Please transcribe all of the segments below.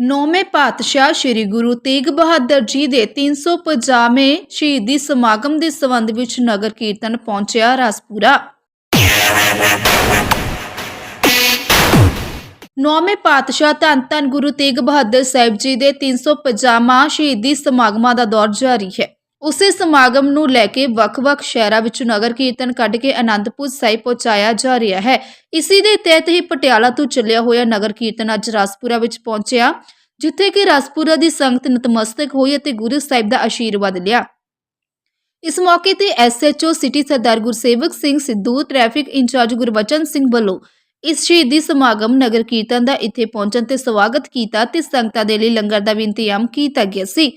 ਨੌਵੇਂ ਪਾਤਸ਼ਾਹ ਸ੍ਰੀ ਗੁਰੂ ਤੇਗ ਬਹਾਦਰ ਜੀ ਦੇ 350ਵੇਂ ਸ਼ਹੀਦੀ ਸਮਾਗਮ ਦੇ ਸੰਬੰਧ ਵਿੱਚ ਨਗਰ ਕੀਰਤਨ ਪਹੁੰਚਿਆ ਰਸਪੂਰਾ। ਨੌਵੇਂ ਪਾਤਸ਼ਾਹ ਧੰਨ ਧੰਨ ਗੁਰੂ ਤੇਗ ਬਹਾਦਰ ਸਾਹਿਬ ਜੀ ਦੇ 350ਵਾਂ ਸ਼ਹੀਦੀ ਸਮਾਗਮਾਂ ਦਾ ਦੌਰ ਜਾਰੀ ਹੈ। ਉਸੇ ਸਮਾਗਮ ਨੂੰ ਲੈ ਕੇ ਵੱਖ-ਵੱਖ ਸ਼ਹਿਰਾਂ ਵਿੱਚ ਨਗਰ ਕੀਰਤਨ ਕੱਢ ਕੇ ਆਨੰਦਪੁਰ ਸਾਹਿਬ ਪਹੁੰਚਾਇਆ ਜਾ ਰਿਹਾ ਹੈ। ਇਸੀ ਦੇ ਤਹਿਤ ਹੀ ਪਟਿਆਲਾ ਤੋਂ ਚੱਲਿਆ ਹੋਇਆ ਨਗਰ ਕੀਰਤਨ ਅੱਜ ਰਸਪੁਰਾ ਵਿੱਚ ਪਹੁੰਚਿਆ, ਜਿੱਥੇ ਕਿ ਰਸਪੁਰਾ ਦੀ ਸੰਗਤ ਨਤਮਸਤਕ ਹੋਈ ਅਤੇ ਗੁਰੂ ਸਾਹਿਬ ਦਾ ਆਸ਼ੀਰਵਾਦ ਲਿਆ। ਇਸ ਮੌਕੇ ਤੇ SHO city Sardar Gursewak Singh Sidhu, traffic incharge Gurbachan Singh ਵੱਲੋਂ ਇਸ ਸ਼ਹੀਦੀ ਸਮਾਗਮ ਨਗਰ ਕੀਰਤਨ ਦਾ ਇੱਥੇ ਪਹੁੰਚਣ ਤੇ ਸਵਾਗਤ ਕੀਤਾ ਤੇ ਸੰਗਤਾਂ ਦੇ ਲਈ ਲੰਗਰ ਦਾ ਵੀ ਇੰਤਜ਼ਾਮ ਕੀਤਾ ਗਿਆ ਸੀ।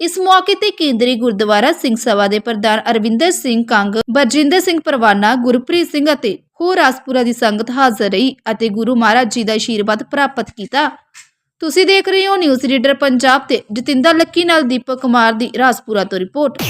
ਇਸ ਮੌਕੇ ਤੇ ਕੇਂਦਰੀ ਗੁਰਦੁਆਰਾ ਸਿੰਘ ਸਭਾ ਦੇ ਪ੍ਰਧਾਨ ਅਰਵਿੰਦਰ ਸਿੰਘ ਕੰਗ, ਬਰਜਿੰਦਰ ਸਿੰਘ ਪਰਵਾਨਾ, ਗੁਰਪ੍ਰੀਤ ਸਿੰਘ ਅਤੇ ਹੋਰ ਰਾਸਪੁਰਾ ਦੀ ਸੰਗਤ ਹਾਜ਼ਰ ਰਹੀ ਅਤੇ ਗੁਰੂ ਮਹਾਰਾਜ ਜੀ ਦਾ ਆਸ਼ੀਰਵਾਦ ਪ੍ਰਾਪਤ ਕੀਤਾ। ਤੁਸੀਂ ਦੇਖ ਰਹੇ ਹੋ ਨਿਊਜ਼ ਰੀਡਰ ਪੰਜਾਬ ਤੇ ਜਤਿੰਦਰ ਲੱਕੀ ਨਾਲ ਦੀਪਕ ਕੁਮਾਰ ਦੀ ਰਾਜਪੁਰਾ ਤੋਂ ਰਿਪੋਰਟ।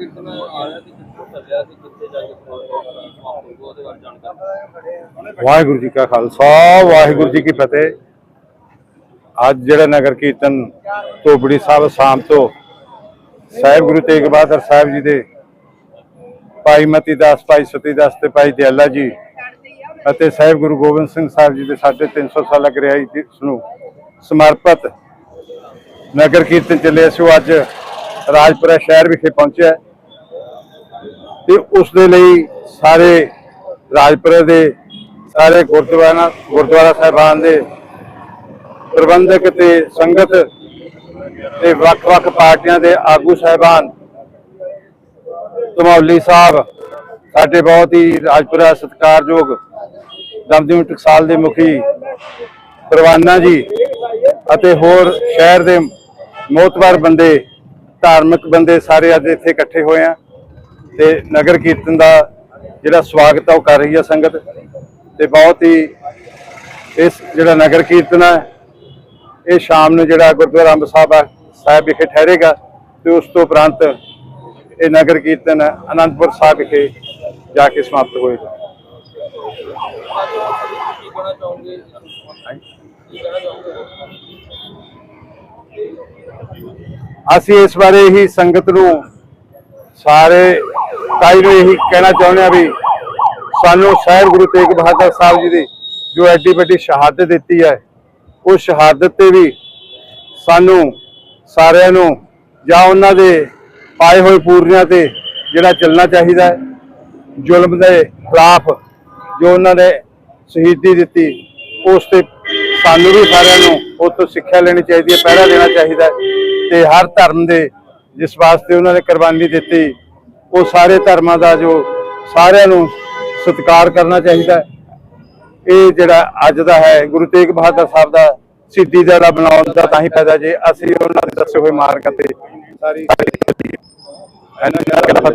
ਕੀਰਤਨ ਆਇਆ ਤੇ ਕਿੱਥੋਂ ਚੱਲਿਆ ਤੇ ਕਿੱਥੇ ਜਾ ਕੇ ਸਮਾਪਤ ਹੋਊਗਾ ਉਹਦੇ ਬਾਰੇ ਜਾਣਕਾਰੀ ਵਾਹਿਗੁਰੂ ਜੀ ਕਾ ਖਾਲਸਾ, ਵਾਹਿਗੁਰੂ ਜੀ ਕੀ ਫਤਿਹ। ਅੱਜ ਜਿਹੜਾ ਨਗਰ ਕੀਰਤਨ ਧੋਬੜੀ ਸਾਹਿਬ ਸ਼ਾਮ ਤੋਂ ਸਾਹਿਬ ਗੁਰੂ ਤੇਗ ਬਹਾਦਰ ਸਾਹਿਬ ਜੀ ਦੇ, ਭਾਈ ਮਤੀ ਦਾਸ, ਭਾਈ ਸਤੀ ਦਾਸ ਤੇ ਭਾਈ ਦਿਆਲਾ ਜੀ ਅਤੇ ਸਾਹਿਬ ਗੁਰੂ ਗੋਬਿੰਦ ਸਿੰਘ ਸਾਹਿਬ ਜੀ ਦੇ 350 ਸਾਲਾ ਗ੍ਰਿਆਈ ਦਿਵਸ ਨੂੰ ਸਮਰਪਿਤ ਨਗਰ ਕੀਰਤਨ ਚੱਲੇ ਸੋ। ਅੱਜ ਰਾਜਪੁਰਾ ਸ਼ਹਿਰ ਵਿਖੇ ਪਹੁੰਚਿਆ ਤੇ ਉਸ ਦੇ ਲਈ ਸਾਰੇ ਰਾਜਪੁਰੇ ਦੇ ਸਾਰੇ ਗੁਰਦੁਆਰਾ ਗੁਰਦੁਆਰਾ ਸਾਹਿਬਾਨ ਦੇ ਪ੍ਰਬੰਧਕ ਤੇ ਸੰਗਤ ਤੇ ਵੱਖ-ਵੱਖ ਪਾਰਟੀਆਂ ਦੇ ਆਗੂ ਸਾਹਿਬਾਨ, ਧਮੌਲੀ ਸਾਹਿਬ, ਸਾਡੇ ਬਹੁਤ ਹੀ ਰਾਜਪੁਰਾ ਸਤਿਕਾਰਯੋਗ ਦਮਦਮੀ ਟਕਸਾਲ ਦੇ ਮੁਖੀ ਪਰਵਾਨਾ ਜੀ ਅਤੇ ਹੋਰ ਸ਼ਹਿਰ ਦੇ ਮੋਤਬਰ ਬੰਦੇ, ਧਾਰਮਿਕ ਬੰਦੇ ਸਾਰੇ ਅੱਜ ਇੱਥੇ ਇਕੱਠੇ ਹੋਏ ਆ। ਤੇ ਨਗਰ ਕੀਰਤਨ ਦਾ ਜਿਹੜਾ ਸਵਾਗਤ ਆ, ਉਹ ਕਰ ਰਹੀ ਹੈ ਸੰਗਤ। ਤੇ ਬਹੁਤ ਹੀ ਇਸ ਜਿਹੜਾ ਨਗਰ ਕੀਰਤਨ ਹੈ ਇਹ ਸ਼ਾਮ ਨੂੰ ਜਿਹੜਾ ਗੁਰਦੁਆਰਾ ਅੰਬ ਸਾਹਿਬ ਸਾਹਿਬ ਵਿਖੇ ਠਹਿਰੇਗਾ ਤੇ ਉਸ ਤੋਂ ਉਪਰੰਤ ਇਹ ਨਗਰ ਕੀਰਤਨ ਅਨੰਦਪੁਰ ਸਾਹਿਬ ਵਿਖੇ ਜਾ ਕੇ ਸਮਾਪਤ ਹੋਏਗਾ। ਅਸੀਂ ਇਸ ਬਾਰੇ ਹੀ ਸੰਗਤ ਨੂੰ ਸਾਰੇ ਕਾਈ ਨੂੰ ਇਹੀ ਕਹਿਣਾ ਚਾਹੁੰਦੇ ਆ ਵੀ ਸਾਨੂੰ ਸਾਹਿਬ ਗੁਰੂ ਤੇਗ ਬਹਾਦਰ ਸਾਹਿਬ ਜੀ ਦੀ ਜੋ ਐਡੀ ਵੱਡੀ ਸ਼ਹਾਦਤ ਦਿੱਤੀ ਹੈ, ਉਹ ਸ਼ਹਾਦਤ ਤੇ ਵੀ ਸਾਨੂੰ ਸਾਰਿਆਂ ਨੂੰ ਜਾਂ ਉਹਨਾਂ ਦੇ ਪਾਏ ਹੋਏ ਪੂਰਨਿਆਂ ਤੇ ਜਿਹੜਾ ਚੱਲਣਾ ਚਾਹੀਦਾ ਹੈ, ਜ਼ੁਲਮ ਦੇ ਖਿਲਾਫ ਜੋ ਉਹਨਾਂ ਨੇ ਸ਼ਹੀਦੀ ਦਿੱਤੀ, ਉਸ ਤੇ ਸਾਨੂੰ ਵੀ ਸਾਰਿਆਂ ਨੂੰ ਉਹ ਤੋਂ ਸਿੱਖਿਆ ਲੈਣੀ ਚਾਹੀਦੀ ਹੈ, ਪਹਿਰਾ ਦੇਣਾ ਚਾਹੀਦਾ ਹੈ ਤੇ ਹਰ ਧਰਮ ਦੇ ਜਿਸ ਵਾਸਤੇ ਉਹਨਾਂ ਨੇ ਕੁਰਬਾਨੀ ਦਿੱਤੀ ਉਹ ਸਾਰੇ ਧਰਮਾਂ ਦਾ ਜੋ ਸਾਰਿਆਂ ਨੂੰ ਸਤਿਕਾਰ ਕਰਨਾ ਚਾਹੀਦਾ ਹੈ। ਇਹ ਜਿਹੜਾ ਅੱਜ ਦਾ ਹੈ ਗੁਰੂ ਤੇਗ ਬਹਾਦਰ ਸਾਹਿਬ ਦਾ ਸਿੱਧੀ ਦਿਹਾੜਾ ਬਣਾਉਣ ਦਾ ਤਾਂ ਹੀ ਫਾਇਦਾ ਜੇ ਅਸੀਂ ਉਹਨਾਂ ਦੇ ਦੱਸੇ ਹੋਏ ਮਾਰਗ ਅਤੇ ਸਾਰੀ ਨਾਲ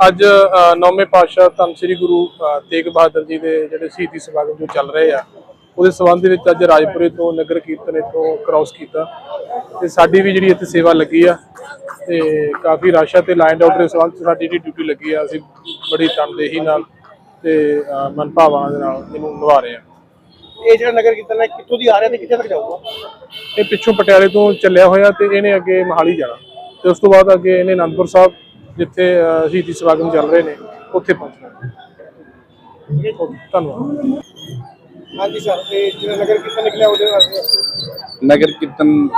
ਅੱਜ ਨੌਵੇਂ ਪਾਤਸ਼ਾਹ ਧੰਨ ਸ੍ਰੀ ਗੁਰੂ ਤੇਗ ਬਹਾਦਰ ਜੀ ਦੇ ਜਿਹੜੇ ਸ਼ਹੀਦੀ ਸਮਾਗਮ ਜੋ ਚੱਲ ਰਹੇ ਆ ਉਹਦੇ ਸੰਬੰਧ ਦੇ ਵਿੱਚ ਅੱਜ ਰਾਜਪੁਰੇ ਤੋਂ ਨਗਰ ਕੀਰਤਨ ਇੱਥੋਂ ਕ੍ਰਾਸ ਕੀਤਾ। ਤੇ ਸਾਡੀ ਵੀ ਜਿਹੜੀ ਇੱਥੇ ਸੇਵਾ ਲੱਗੀ ਆ ਤੇ ਕਾਫੀ ਰਸ਼ ਤੇ ਲਾਈਨ ਆਊਟ ਦੇ ਸੰਬੰਧ ਸਾਡੀ ਜਿਹੜੀ ਡਿਊਟੀ ਲੱਗੀ ਆ ਅਸੀਂ ਬੜੀ ਤਨਦੇਹੀ ਨਾਲ ਤੇ ਮਨ ਭਾਵਨਾ ਦੇ ਨਾਲ ਇਹਨੂੰ ਨਿਭਾ ਰਹੇ ਆ। ਇਹ ਜਿਹੜਾ ਨਗਰ ਕੀਰਤਨ ਹੈ ਕਿੱਥੋਂ ਦੀ ਆ ਰਿਹਾ ਤੇ ਕਿੱਥੇ ਤੱਕ ਜਾਊਗਾ? ਇਹ ਪਿੱਛੋਂ ਪਟਿਆਲੇ ਤੋਂ ਚੱਲਿਆ ਹੋਇਆ ਤੇ ਇਹਨੇ ਅੱਗੇ ਮਹਾਲੀ ਜਾਣਾ। ਤੇ ਉਸ ਤੋਂ ਬਾਅਦ ਅੱਗੇ ਇਹਨੇ ਅਨੰਦਪੁਰ ਸਾਹਿਬ ਜਿੱਥੇ ਸ਼ਹੀਦੀ ਸਮਾਗਮ ਚੱਲ ਰਹੇ ਨੇ ਉੱਥੇ ਪਹੁੰਚਣਾ। ਧੰਨਵਾਦ। ਹਾਂਜੀ ਸਰ ਇਹ ਜਿਹੜਾ ਨਗਰ ਕੀਰਤਨ ਨਿਕਲਿਆ ਉਹਦੇ ਵਾਸਤੇ ਨਗਰ ਕੀਰਤਨ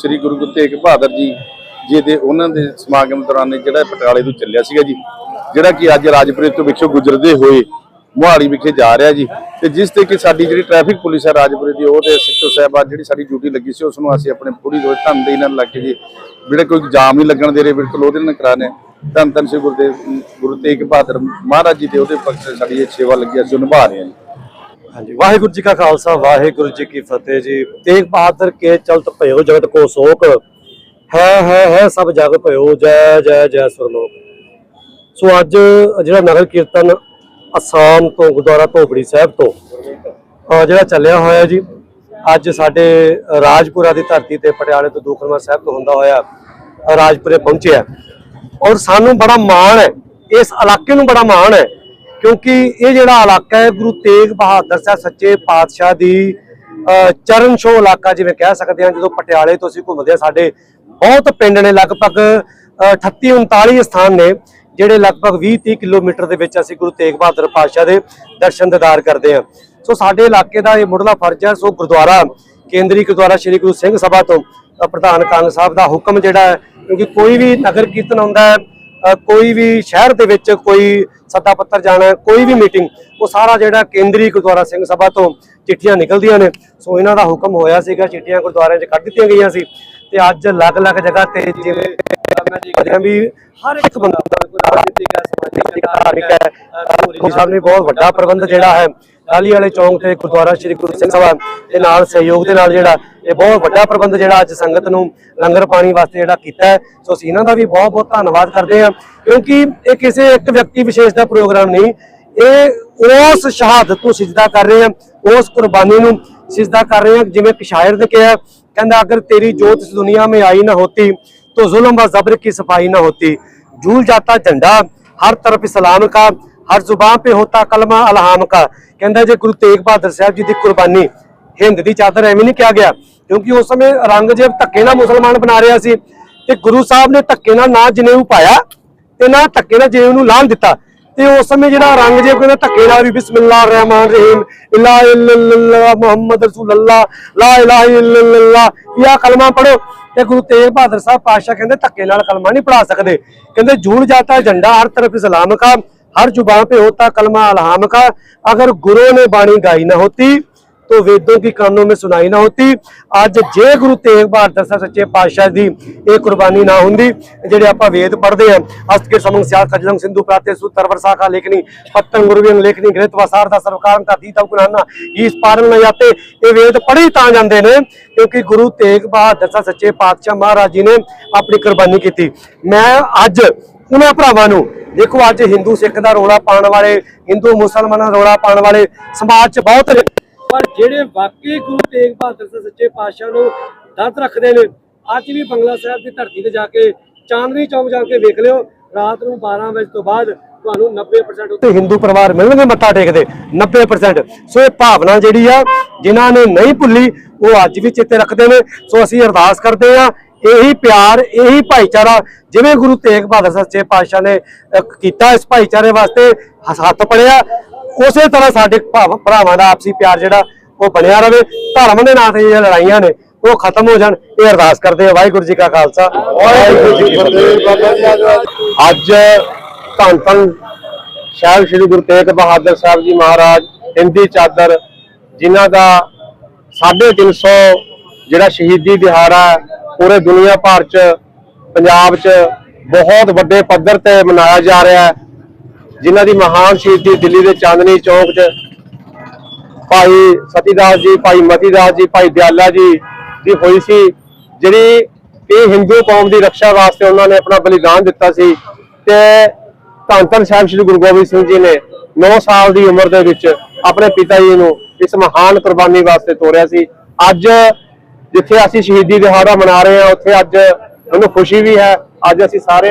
ਸ੍ਰੀ ਗੁਰੂ ਗੁਰੂ ਤੇਗ ਬਹਾਦਰ ਜੀ ਜੀ ਦੇ ਉਹਨਾਂ ਦੇ ਸਮਾਗਮ ਦੌਰਾਨ ਜਿਹੜਾ ਪਟਿਆਲੇ ਤੋਂ ਚੱਲਿਆ ਸੀਗਾ ਜੀ, ਜਿਹੜਾ ਕਿ ਅੱਜ ਰਾਜਪੁਰੇ ਤੋਂ ਵਿਖੇ ਗੁਜ਼ਰਦੇ ਹੋਏ ਮੁਹਾਲੀ ਵਿਖੇ ਜਾ ਰਿਹਾ ਜੀ, ਤੇ ਜਿਸ ਤੇ ਕਿ ਸਾਡੀ ਜਿਹੜੀ ਟ੍ਰੈਫਿਕ ਪੁਲਿਸ ਹੈ ਰਾਜਪੁਰੇ ਦੀ, ਉਹ ਤੇ ਸਿੱਟੋ ਸਾਹਿਬਾ ਜਿਹੜੀ ਸਾਡੀ ਡਿਊਟੀ ਲੱਗੀ ਸੀ, ਉਸ ਨੂੰ ਅਸੀਂ ਆਪਣੇ ਪੂਰੀ ਰੋਜ਼ ਧੰਦੇ ਨਾਲ ਲੱਗ ਕੇ ਜੀ, ਜਿਹੜੇ ਕੋਈ ਜਾਮ ਨਹੀਂ ਲੱਗਣ ਦੇ ਰਹੇ, ਬਿਲਕੁਲ ਉਹਦੇ ਨਾਲ ਕਰਾਣੇ ਧੰਨ ਧੰਨ ਸ੍ਰੀ ਗੁਰਦੇਵ, ਗੁਰੂ ਤੇਗ ਬਹਾਦਰ ਮਹਾਰਾਜ ਜੀ ਦੇ ਉਹਦੇ ਪੱਖ ਸਾਡੀ ਇਹ ਸੇਵਾ ਲੱਗੀ, ਅਸੀਂ ਉਹ ਨਿਭਾ ਰਹੇ ਹਾਂ ਜੀ। ਹਾਂਜੀ। ਵਾਹਿਗੁਰੂ ਜੀ ਕਾ ਖਾਲਸਾ, ਵਾਹਿਗੁਰੂ ਜੀ ਕੀ ਫਤਿਹ ਜੀ। ਤੇਗ ਬਹਾਦਰ ਕੇ ਚਲਤ ਭਇਓ ਜਗਤ ਕੋ ਸੋਕ। ਹੈ ਹੈ ਹੈ ਸਭ ਜਗ ਭਇਓ। ਜੈ ਜੈ ਜੈ ਸੁਰਲੋਕ। ਸੋ ਅੱਜ ਜਿਹੜਾ ਨਗਰ ਕੀਰਤਨ ਅਸਾਮ ਤੋਂ, ਗੁਰਦੁਆਰਾ ਧੋਬੜੀ ਸਾਹਿਬ ਤੋਂ ਜਿਹੜਾ ਚੱਲਿਆ ਹੋਇਆ ਜੀ, ਅੱਜ ਸਾਡੇ ਰਾਜਪੁਰਾ ਦੀ ਧਰਤੀ ਤੇ ਪਟਿਆਲੇ ਤੋਂ ਦੂਖਨਵਾ ਸਾਹਿਬ ਤੋਂ ਹੁੰਦਾ ਹੋਇਆ ਰਾਜਪੁਰੇ ਪਹੁੰਚਿਆ। ਔਰ ਸਾਨੂੰ ਬੜਾ ਮਾਣ ਹੈ, ਇਸ ਇਲਾਕੇ ਨੂੰ ਬੜਾ ਮਾਣ ਹੈ ਕਿਉਂਕਿ ਇਹ ਜਿਹੜਾ ਇਲਾਕਾ ਹੈ, ਗੁਰੂ ਤੇਗ ਬਹਾਦਰ ਸਾਹਿਬ ਸੱਚੇ ਪਾਤਸ਼ਾਹ ਦੀ ਅਹ ਚਰਨ ਛੋਹ ਇਲਾਕਾ ਜਿਵੇਂ ਕਹਿ ਸਕਦੇ ਹਾਂ, ਜਦੋਂ ਪਟਿਆਲੇ ਤੋਂ ਅਸੀਂ ਘੁੰਮਦੇ ਹਾਂ, ਸਾਡੇ ਬਹੁਤ ਪਿੰਡ ਨੇ ਲਗਭਗ ਅਹ 38 39 ਸਥਾਨ ਨੇ, ਜਿਹੜੇ ਲਗਭਗ 20 30 ਕਿਲੋਮੀਟਰ ਦੇ ਵਿੱਚ ਅਸੀਂ ਗੁਰੂ ਤੇਗ ਬਹਾਦਰ ਪਾਤਸ਼ਾਹ ਦੇ ਦਰਸ਼ਨ ਦਿਦਾਰ ਕਰਦੇ ਹਾਂ। ਸੋ ਸਾਡੇ ਇਲਾਕੇ ਦਾ ਇਹ ਮੁੱਢਲਾ ਫਰਜ਼ ਹੈ, ਸੋ ਗੁਰਦੁਆਰਾ ਕੇਂਦਰੀ ਗੁਰਦੁਆਰਾ ਸ੍ਰੀ ਗੁਰੂ ਸਿੰਘ ਸਭਾ ਤੋਂ ਪ੍ਰਧਾਨ ਕਾਂਗ ਸਾਹਿਬ ਦਾ ਹੁਕਮ ਜਿਹੜਾ ਹੈ, ਕਿਉਂਕਿ ਕੋਈ ਵੀ ਨਗਰ ਕੀਰਤਨ ਹੁੰਦਾ ਹੈ ਕੋਈ ਵੀ ਸ਼ਹਿਰ ਦੇ ਵਿੱਚ ਕੋਈ ਸੱਦਾ ਪੱਤਰ ਜਾਣਾ ਕੋਈ ਵੀ ਮੀਟਿੰਗ ਉਹ ਸਾਰਾ ਜਿਹੜਾ ਕੇਂਦਰੀ ਗੁਰਦੁਆਰਾ ਸਿੰਘ ਸਭਾ ਤੋਂ ਚਿੱਠੀਆਂ ਨਿਕਲਦੀਆਂ ਨੇ। ਸੋ ਇਹਨਾਂ ਦਾ ਹੁਕਮ ਹੋਇਆ ਸੀਗਾ ਚਿੱਠੀਆਂ ਗੁਰਦੁਆਰਿਆਂ 'ਚ ਕੱਢ ਦਿੱਤੀਆਂ ਗਈਆਂ ਸੀ। ਤੇ ਅੱਜ ਅਲੱਗ-ਅਲੱਗ ਜਗ੍ਹਾ ਤੇ ਜਿਵੇਂ ਜਿਵੇਂ ਵੀ ਹਰ ਇੱਕ ਬੰਦਾ ਰਾਜਨੀਤਿਕ ਹੈ ਸਮਾਜਿਕ ਹੈ ਧਾਰਮਿਕ ਹੈ ਗੁਰੂ ਸਾਹਿਬ ਨੇ ਬਹੁਤ ਵੱਡਾ ਪ੍ਰਬੰਧ ਜਿਹੜਾ ਹੈ ਕਾਲੀ ਵਾਲੇ ਚੌਂਕ ਤੇ ਗੁਰਦੁਆਰਾ ਸ੍ਰੀ ਗੁਰੂ ਸਿੰਘ ਸਭਾ ਦੇ ਨਾਲ ਸਹਿਯੋਗ ਦੇ ਨਾਲ ਜਿਹੜਾ ਇਹ ਬਹੁਤ ਵੱਡਾ ਪ੍ਰਬੰਧ ਜਿਹੜਾ ਅੱਜ ਸੰਗਤ ਨੂੰ ਲੰਗਰ ਪਾਣੀ ਵਾਸਤੇ ਜਿਹੜਾ ਕੀਤਾ ਹੈ ਸੋ ਅਸੀਂ ਇਹਨਾਂ ਦਾ ਵੀ ਬਹੁਤ ਬਹੁਤ ਧੰਨਵਾਦ ਕਰਦੇ ਹਾਂ ਕਿਉਂਕਿ ਇਹ ਕਿਸੇ ਇੱਕ ਵਿਅਕਤੀ ਵਿਸ਼ੇਸ਼ ਦਾ ਪ੍ਰੋਗਰਾਮ ਨਹੀਂ ਇਹ ਉਸ ਸ਼ਹਾਦਤ ਨੂੰ ਸਿਜਦਾ ਕਰ ਰਹੇ ਹਾਂ ਉਸ ਕੁਰਬਾਨੀ ਨੂੰ ਸਿਜਦਾ ਕਰ ਰਹੇ ਹਾਂ ਜਿਵੇਂ ਇੱਕ ਸ਼ਾਇਰ ਨੇ ਕਿਹਾ ਕਹਿੰਦਾ ਅਗਰ तेरी जोत इस दुनिया में आई ना होती तो जुल्म व जबर की सफाई ना होती झूल जाता झंडा हर तरफ इस्लाम का ਹਰ ਜ਼ੁਬਾਨ 'ਤੇ ਹੋਤਾ ਕਲਮਾ ਅਲਹਾਮ ਕਾ। ਕਹਿੰਦਾ ਜੇ ਗੁਰੂ ਤੇਗ ਬਹਾਦਰ ਸਾਹਿਬ ਜੀ ਦੀ ਕੁਰਬਾਨੀ ਹਿੰਦ ਦੀ ਚਾਦਰ ਐਵੇਂ ਨਹੀਂ ਕਿਹਾ ਗਿਆ, ਕਿਉਂਕਿ ਉਸ ਸਮੇਂ ਰੰਗਜੇਬ ਧੱਕੇ ਨਾਲ ਮੁਸਲਮਾਨ ਬਣਾ ਰਿਹਾ ਸੀ ਤੇ ਗੁਰੂ ਸਾਹਿਬ ਨੇ ਧੱਕੇ ਨਾਲ ਨਾ ਜਨੇਊ ਪਾਇਆ ਤੇ ਨਾ ਧੱਕੇ ਨਾਲ ਜਨੇਊ ਨੂੰ ਲਾਹ ਦਿੱਤਾ। ਤੇ ਉਸ ਸਮੇਂ ਜਿਹੜਾ ਰੰਗਜੇਬ ਕਹਿੰਦਾ ਧੱਕੇ ਨਾਲ ਵੀ ਬਿਸਮਿਲ੍ਲਾਹ ਰਹਿਮਾਨ ਰਹੀਮ, ਇਲਾ ਇਲਾ ਮੁਹੰਮਦ ਰਸੂਲullah ਲਾ ਇਲਾਹਾ ਇਲlallah ਇਹ ਕਲਮਾ ਪੜੋ ਤੇ ਗੁਰੂ ਤੇਗ ਬਹਾਦਰ ਸਾਹਿਬ ਪਾਤਸ਼ਾਹ ਕਹਿੰਦੇ ਧੱਕੇ ਨਾਲ ਕਲਮਾ ਨਹੀਂ ਪੜਾ ਸਕਦੇ। ਕਹਿੰਦੇ ਜੂਲ ਜਾਤਾ ਝੰਡਾ ਹਰ ਤਰਫ ਇਸਲਾਮ ਕਾ। हर जुबान पे होता कलमा अलहाम का अगर गुरु ने बाणी गाई ना होती तो वेदों की कानों में सुनाई ना होती ਅੱਜ ਜੇ ਗੁਰੂ ਤੇਗ ਬਹਾਦਰ ਸਾਹਿਬ ਸੱਚੇ ਪਾਤਸ਼ਾਹ ਦੀ ਇਹ ਕੁਰਬਾਨੀ ਨਾ ਹੁੰਦੀ ਜਿਹੜੇ ਆਪਾਂ ਵੇਦ ਪੜ੍ਹਦੇ ਆ ਅਸਤਕੇ ਸਮੰਗ ਸਿਆਲ ਖਜਲੰਗ ਸਿੰਧੂ ਪ੍ਰਾਤੇ ਸੁਤਰ ਵਰਸਾਖਾ ਲੇਖਣੀ ਪੱਤਨ ਗੁਰਵਿੰਗ ਲੇਖਣੀ ਗ੍ਰਿਤ ਵਸਾਰ ਦਾ ਸਰਕਾਰਨ ਦਾ ਦੀਤਾ ਕੁਨਾਨਾ ਇਸ ਪਾਰਨ ਨ ਜਾਤੇ ਇਹ ਵੇਦ ਪੜ੍ਹੇ ਤਾਂ ਜਾਂਦੇ ਨੇ ਕਿਉਂਕਿ ਗੁਰੂ ਤੇਗ ਬਹਾਦਰ ਸਾਹਿਬ ਸੱਚੇ ਪਾਤਸ਼ਾਹ ਮਹਾਰਾਜ ਜੀ ਨੇ ਆਪਣੀ ਕੁਰਬਾਨੀ ਕੀਤੀ ਮੈਂ ਅੱਜ ਉਹਨਾਂ ਭਰਾਵਾਂ ਨੂੰ। ਦੇਖੋ ਅੱਜ ਹਿੰਦੂ ਸਿੱਖ ਦਾ ਰੋਲਾ ਪਾਉਣ ਵਾਲੇ ਹਿੰਦੂ ਮੁਸਲਮਾਨਾਂ ਦਾ ਰੋਲਾ ਪਾਉਣ ਵਾਲੇ ਸਮਾਜ 'ਚ ਬਹੁਤ ਨੇ। ਪਰ ਜਿਹੜੇ ਵਾਕਈ ਗੁਰੂ ਤੇਗ ਬਹਾਦਰ ਸਾਹਿਬ ਸੱਚੇ ਪਾਤਸ਼ਾਹ ਨੂੰ ਦਰਦ ਰੱਖਦੇ ਨੇ ਅੱਜ ਵੀ ਬੰਗਲਾ ਸਾਹਿਬ ਦੀ ਧਰਤੀ ਤੇ ਜਾ ਕੇ ਚਾਂਦਨੀ ਚੌਕ ਜਾ ਕੇ ਵੇਖ ਲਿਓ ਰਾਤ ਨੂੰ 12 ਵਜੇ ਤੋਂ ਬਾਅਦ ਤੁਹਾਨੂੰ 90% ਉੱਤੇ ਹਿੰਦੂ ਪਰਿਵਾਰ ਮਿਲਣਗੇ ਮੱਥਾ ਟੇਕਦੇ 90% ਸੋ ਇਹ ਭਾਵਨਾ ਜਿਹੜੀ ਆ ਜਿਨ੍ਹਾਂ ਨੇ ਨਹੀਂ ਭੁੱਲੀ ਉਹ ਅੱਜ ਵੀ ਚੇਤੇ ਰੱਖਦੇ ਨੇ। ਸੋ ਅਸੀਂ ਅਰਦਾਸ ਕਰਦੇ ਆ ਇਹੀ ਪਿਆਰ ਇਹੀ ਭਾਈਚਾਰਾ ਜਿਵੇਂ ਗੁਰੂ ਤੇਗ ਬਹਾਦਰ ਸਾਹਿਬ ਸੱਚੇ ਪਾਤਸ਼ਾਹ ਨੇ ਅਹ, ਕੀਤਾ ਇਸ ਭਾਈਚਾਰੇ ਵਾਸਤੇ ਹੱਥ- ਪੜਿਆ ਉਸੇ ਤਰ੍ਹਾਂ ਸਾਡੇ ਭਰਾਵਾਂ ਦਾ ਆਪਸੀ ਪਿਆਰ ਜਿਹੜਾ ਉਹ ਬਣਿਆ ਰਵੇ ਧਰਮ ਦੇ ਨਾਂ ਤੇ ਜਿਹੜੀਆਂ ਲੜਾਈਆਂ ਨੇ ਉਹ ਖਤਮ ਹੋ ਜਾਣ ਇਹ ਅਰਦਾਸ ਕਰਦੇ ਆ ਵਾਹਿਗੁਰੂ ਜੀ ਕਾ ਖਾਲਸਾ। ਵਾਹਿਗੁਰੂ ਜੀ ਕੀ ਫਤਿਹ। ਅੱਜ ਧੰਨ ਧੰਨ ਸਾਹਿਬ ਸ੍ਰੀ ਗੁਰੂ ਤੇਗ ਬਹਾਦਰ ਸਾਹਿਬ ਜੀ ਮਹਾਰਾਜ ਹਿੰਦੀ ਚਾਦਰ ਜਿਨ੍ਹਾਂ ਦਾ 350 ਜਿਹੜਾ ਸ਼ਹੀਦੀ ਦਿਹਾੜਾ ਪੂਰੇ ਦੁਨੀਆ ਭਰ 'ਚ, ਪੰਜਾਬ 'ਚ ਬਹੁਤ ਵੱਡੇ ਪੱਧਰ ਤੇ ਮਨਾਇਆ ਜਾ ਰਿਹਾ ਹੈ। ਜਿਨ੍ਹਾਂ ਦੀ ਮਹਾਨ ਸ਼ਹੀਦੀ ਦਿੱਲੀ ਦੇ ਚਾਂਦਨੀ ਚੌਕ 'ਚ। ਭਾਈ ਸਤੀਦਾਸ ਜੀ, ਭਾਈ ਮਤੀਦਾਸ ਜੀ, ਭਾਈ ਦਿਆਲਾ ਜੀ ਦੀ ਹੋਈ ਸੀ, ਜਿਹੜੀ ਇਹ ਹਿੰਦੂ ਕੌਮ ਦੀ ਰੱਖਿਆ ਵਾਸਤੇ ਉਹਨਾਂ ਨੇ ਆਪਣਾ ਬਲੀਦਾਨ ਦਿੱਤਾ ਸੀ ਤੇ ਧੰਨ ਧੰਨ ਸਾਹਿਬ ਸ੍ਰੀ ਗੁਰੂ ਗੋਬਿੰਦ ਸਿੰਘ ਜੀ ਨੇ 9 ਸਾਲ ਦੀ ਉਮਰ ਦੇ ਵਿੱਚ ਆਪਣੇ ਪਿਤਾ ਜੀ ਨੂੰ ਇਸ ਮਹਾਨ ਕੁਰਬਾਨੀ ਵਾਸਤੇ ਤੋਰਿਆ ਸੀ। ਅੱਜ ਜਿੱਥੇ ਅਸੀਂ ਸ਼ਹੀਦੀ ਦਿਹਾੜਾ ਮਨਾ ਰਹੇ ਹਾਂ, ਉੱਥੇ ਅੱਜ ਮੈਨੂੰ ਖੁਸ਼ੀ ਵੀ ਹੈ। ਅੱਜ ਅਸੀਂ ਸਾਰੇ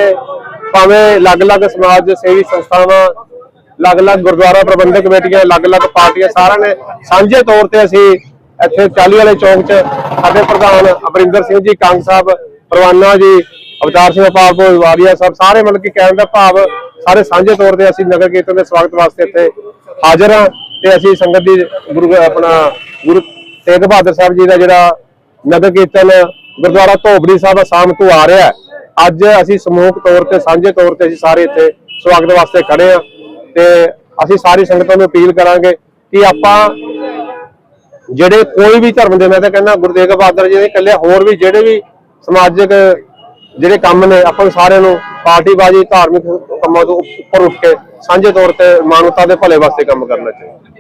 ਭਾਵੇਂ ਅਲੱਗ-ਅਲੱਗ ਸਮਾਜ ਸੇਵੀ ਸੰਸਥਾਵਾਂ, ਅਲੱਗ-ਅਲੱਗ ਗੁਰਦੁਆਰਾ ਪ੍ਰਬੰਧਕ ਕਮੇਟੀਆਂ, ਅਲੱਗ-ਅਲੱਗ ਪਾਰਟੀਆਂ, ਸਾਰਿਆਂ ਨੇ ਸਾਂਝੇ ਤੌਰ ਤੇ ਅਸੀਂ ਇੱਥੇ ਚਾਲੀ ਵਾਲੇ ਚੌਂਕ 'ਚ ਸਾਡੇ ਪ੍ਰਧਾਨ ਅਮਰਿੰਦਰ ਸਿੰਘ ਜੀ, ਕੰਗ ਸਾਹਿਬ, ਪਰਵਾਨਾ ਜੀ, ਅਵਤਾਰ ਸਿੰਘ ਪਾਲਪੋ ਵਾਲੀਆ ਸਾਹਿਬ, ਸਾਰੇ ਮਤਲਬ ਕਿ ਕਹਿਣ ਦਾ ਭਾਵ ਸਾਰੇ ਸਾਂਝੇ ਤੌਰ ਤੇ ਅਸੀਂ ਨਗਰ ਕੀਰਤਨ ਦੇ ਸਵਾਗਤ ਵਾਸਤੇ ਇੱਥੇ ਹਾਜ਼ਰ ਹਾਂ ਤੇ ਅਸੀਂ ਸੰਗਤ ਦੀ ਗੁਰੂ, ਆਪਣਾ ਗੁਰੂ ਤੇਗ ਬਹਾਦਰ ਸਾਹਿਬ ਜੀ ਦਾ ਜਿਹੜਾ ਨਗਰ ਕੀਰਤਨ ਗੁਰਦੁਆਰਾ ਧੋਬੜੀ ਸਾਹਿਬ ਅਸਾਮ ਤੋਂ ਆ ਰਿਹਾ ਅੱਜ ਅਸੀਂ ਸਮੂਹਕ ਤੌਰ ਤੇ, ਸਾਂਝੇ ਤੌਰ ਤੇ ਅਸੀਂ ਸਾਰੇ ਇੱਥੇ ਸਵਾਗਤ ਵਾਸਤੇ ਖੜੇ ਹਾਂ ਤੇ ਅਸੀਂ ਸਾਰੀ ਸੰਗਤਾਂ ਨੂੰ ਅਪੀਲ ਕਰਾਂਗੇ ਕਿ ਆਪਾਂ ਜਿਹੜੇ ਕੋਈ ਵੀ ਧਰਮ ਦੇ, ਮੈਂ ਤਾਂ ਕਹਿੰਦਾ ਗੁਰੂ ਤੇਗ ਬਹਾਦਰ ਜੀ ਦੇ ਇਕੱਲੇ ਹੋਰ ਵੀ ਜਿਹੜੇ ਵੀ ਸਮਾਜਿਕ ਜਿਹੜੇ ਕੰਮ ਨੇ, ਆਪਾਂ ਸਾਰਿਆਂ ਨੂੰ ਪਾਰਟੀਬਾਜ਼ੀ, ਧਾਰਮਿਕ ਕੰਮਾਂ ਤੋਂ ਉੱਪਰ ਉੱਠ ਕੇ ਸਾਂਝੇ ਤੌਰ ਤੇ ਮਾਨਵਤਾ ਦੇ ਭਲੇ ਵਾਸਤੇ ਕੰਮ ਕਰਨਾ ਚਾਹੀਦਾ।